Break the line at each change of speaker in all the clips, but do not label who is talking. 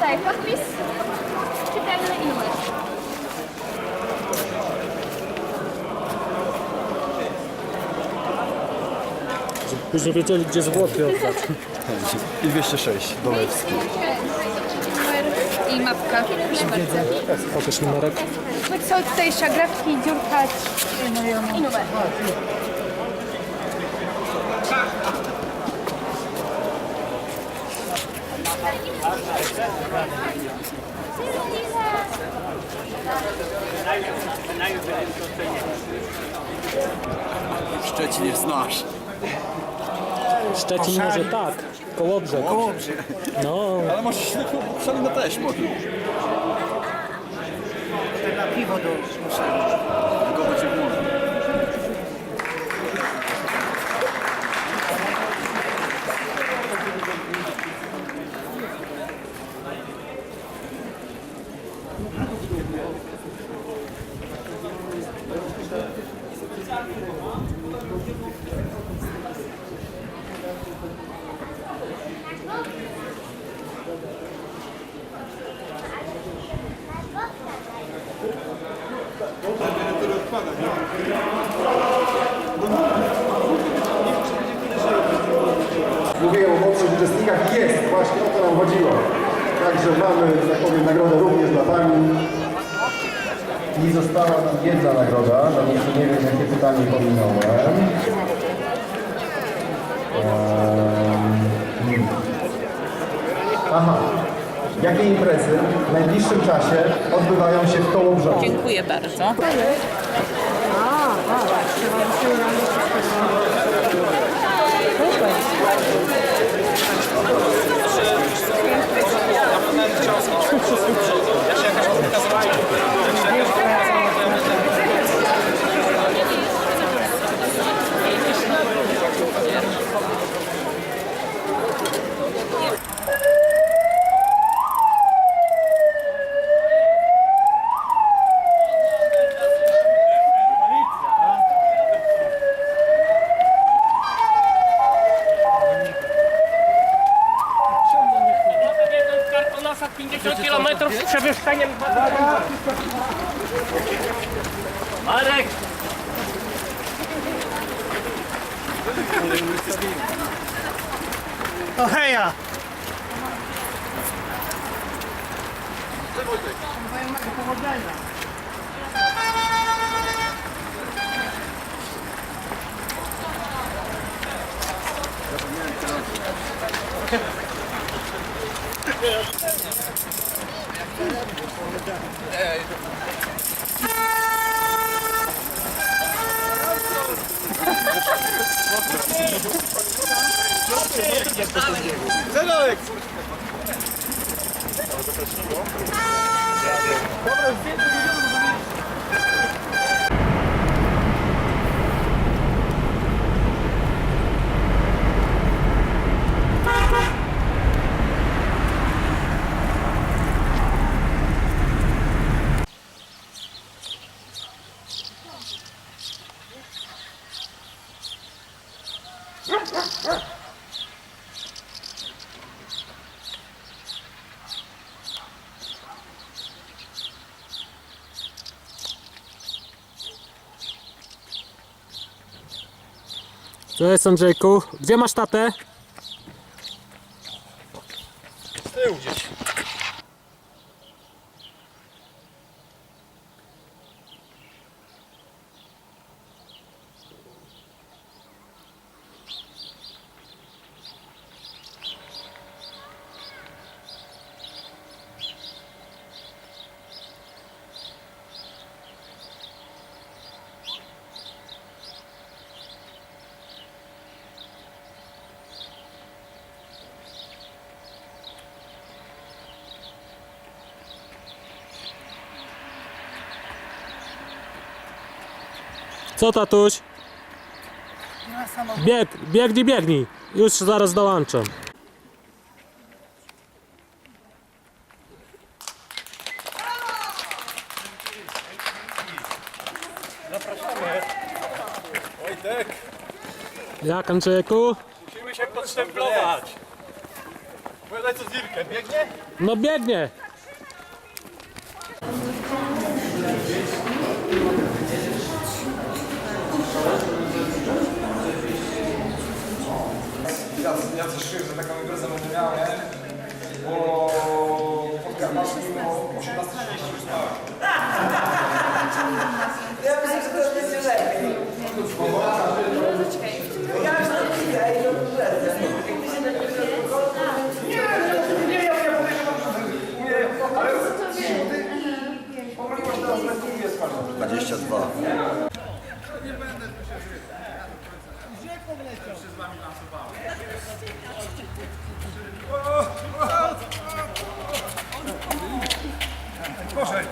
Tutaj podpis, czytelny i numer.
Później wiedzieli, gdzie zwłoki oddać.
I 206, Dolewski.
I mapka. Proszę bardzo.
Pokaż numerek.
Są tutaj szagrawki, dziurka i numer.
Szczecin jest nasz.
Szczecin może tak, Kołobrzeg. No,
Ale może się Szalina też może.
Na piwo do
Tylko
uczestnikach, jest, właśnie o to nam chodziło. Także mamy, tak powiem, nagrodę również dla Pani. I została nam jedna nagroda, tam jeszcze nie wiem, jakie pytanie pominąłem. Hmm. Aha. Jakie imprezy w najbliższym czasie odbywają się w Kołobrzegu?
Dziękuję bardzo.
Що 50 km z przewyższeniem Marek!
To heja!
Co jest Andrzejku? Gdzie masz tatę? Co tatuś? Bieg, biegnij, biegnij. Już zaraz dołączam.
Wojtek,
Jak Andrzejku?
Musimy się podstępować.
Powiadaj co z Irkiem, biegnie?
No biegnie.
Ja, ja coś czuję, że taką imprezę będę miał, nie? Bo podkarpacie mimo 18.30 już spałem. Pomyliło się teraz, że tu jest każdy.
22.
Korzeń!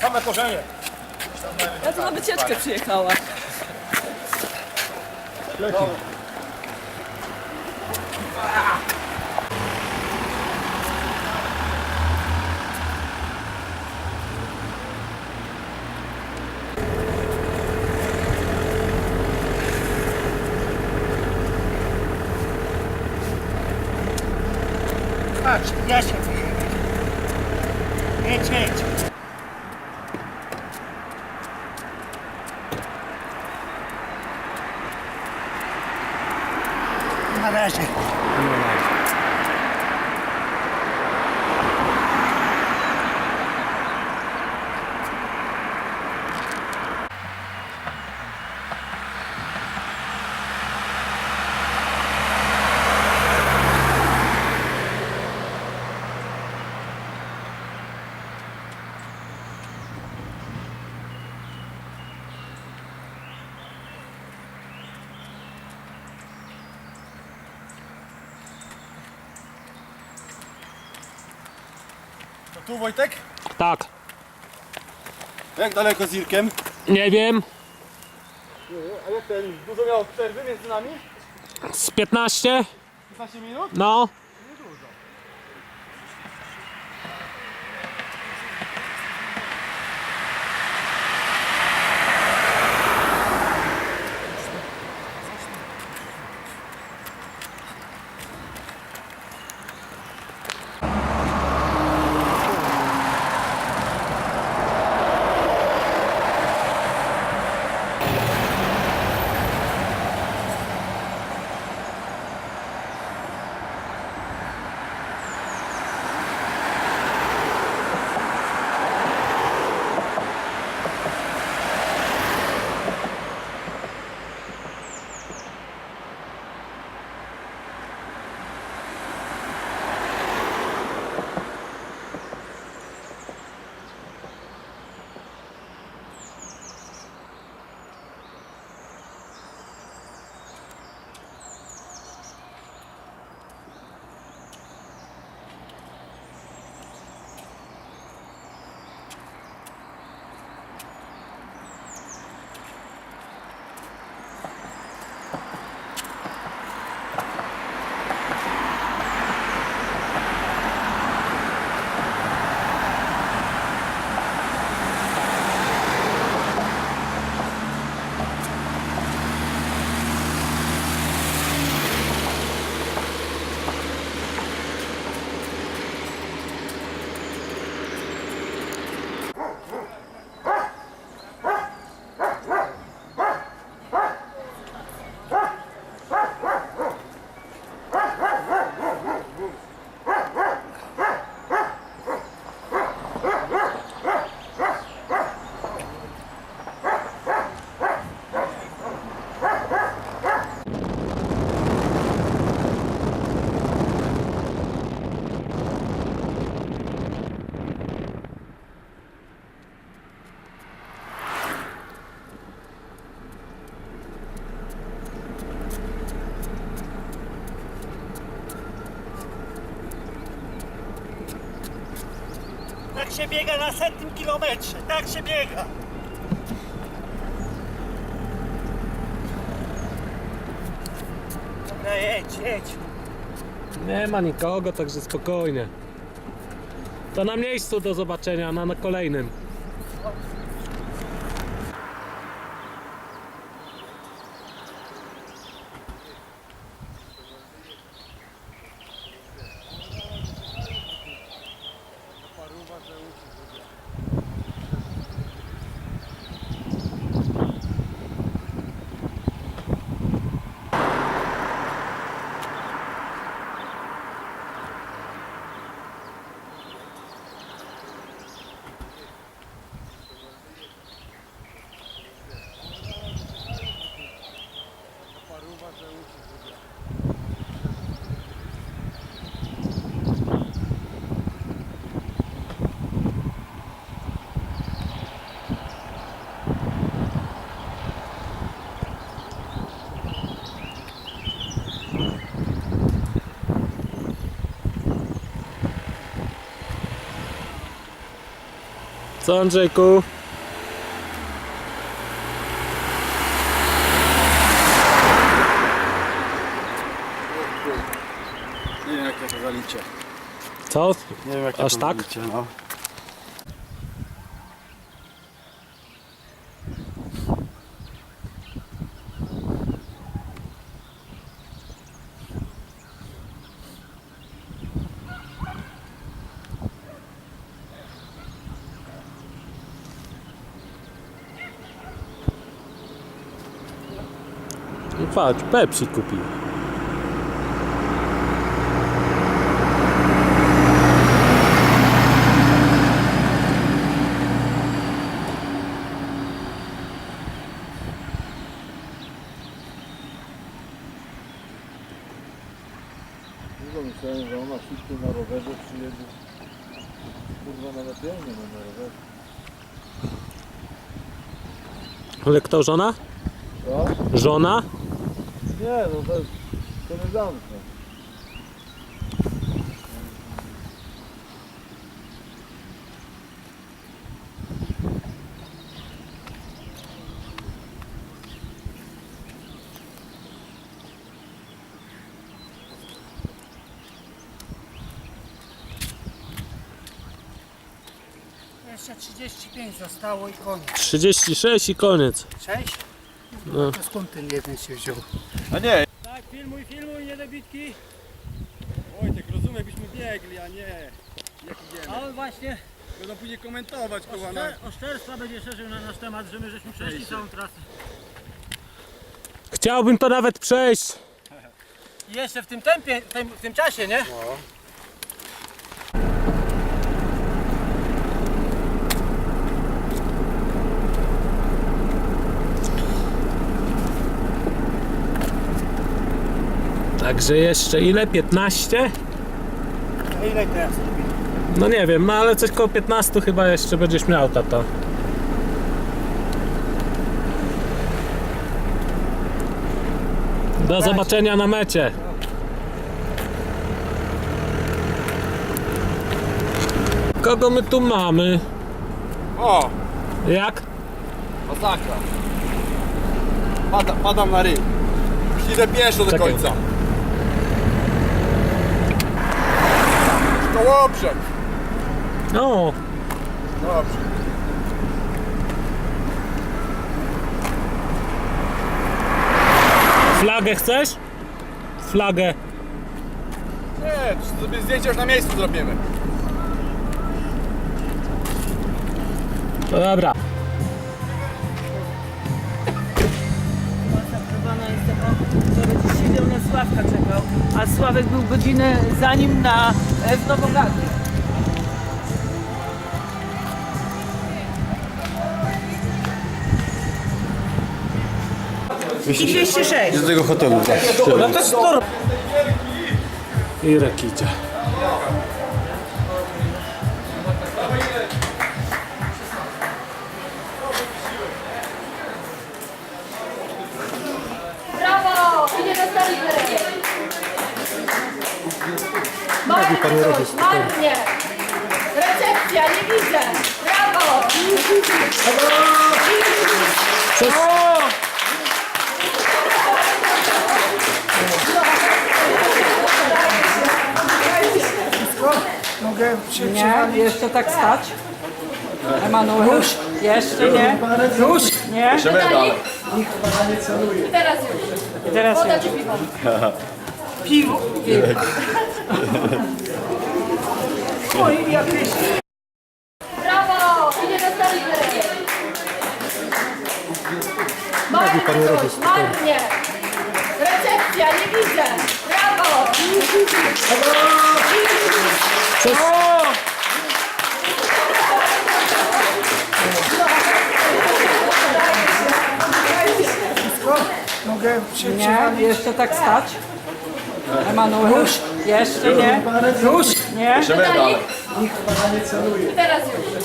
Same korzenie!
Ja tu na wycieczkę przyjechała.
Patrz, ja się wyjechać. Jedź, jedź.
Tu Wojtek?
Tak.
Jak daleko z Irkiem?
Nie wiem.
A jak ten, dużo miał przerwy między nami?
Z 15?
15 minut?
No.
Się biega na setnym kilometrze. Tak się biega. Dobra, jedź, jedź.
Nie ma nikogo, także spokojnie. To na miejscu do zobaczenia, na, na kolejnym.
Co Andrzejku?
Nie wiem jakie to zalicie.
Co?
Nie wiem jakie
Aż
to
tak?
zalicie, no.
Patrz, Pepsi kupił.
Myślałem, że ona szybko na rowerze przyjedzie. Kurwa nawet ja nie mam na rowerze.
Ale kto, żona?
Co?
Żona?
Nie, no to jest koleżanka.
Jeszcze 35 zostało i koniec.
36 i koniec.
6?
No.
To skąd ten jeden się wziął?
A nie!
Tak, filmuj, filmuj, nie dobitki.
Wojtek, rozumiem, byśmy biegli, a nie jak idziemy.
A on właśnie
Będą później komentować, kurwa,
oszczer- oszczerstwa będzie szerzył na nasz temat, że my żeśmy przeszli całą trasę.
Chciałbym to nawet przejść.
I jeszcze w tym tempie, w tym, w tym czasie, nie?
Także jeszcze ile? 15?
A ile teraz?
No nie wiem, no ale coś koło 15 chyba jeszcze będziesz miał, tato. Do zobaczenia na mecie. Kogo my tu mamy?
O!
Jak?
Masakra. Pada, padam na ryj. Idę pieszo do
Czekaj.
końca. Kołobrzeg.
O,
Dobrze.
flagę chcesz? Flagę.
Nie, sobie zdjęcie już na miejscu zrobimy.
No dobra.
Sławka czekał, a Sławek był godzinę za nim na, e, w Nowogardzie. I 206.
Do tego hotelu.
Irek idzie.
Brawo! Marnie coś, marnie! Recepcja, nie widzę! Brawo!
Mogę się
Nie, jeszcze tak stać. Emanuel. Jeszcze nie. Już? Nie.
Teraz już.
I teraz
Woda
już.
piwo?
Piwo. Oj, jakieś...
Brawo! Idzie na stary Marnie coś, marnie! Recepcja, nie widzę! Brawo!
Mogę się
Nie, jeszcze tak stać. Emanuel. Już? Jeszcze nie. Już? Nie.
Teraz już.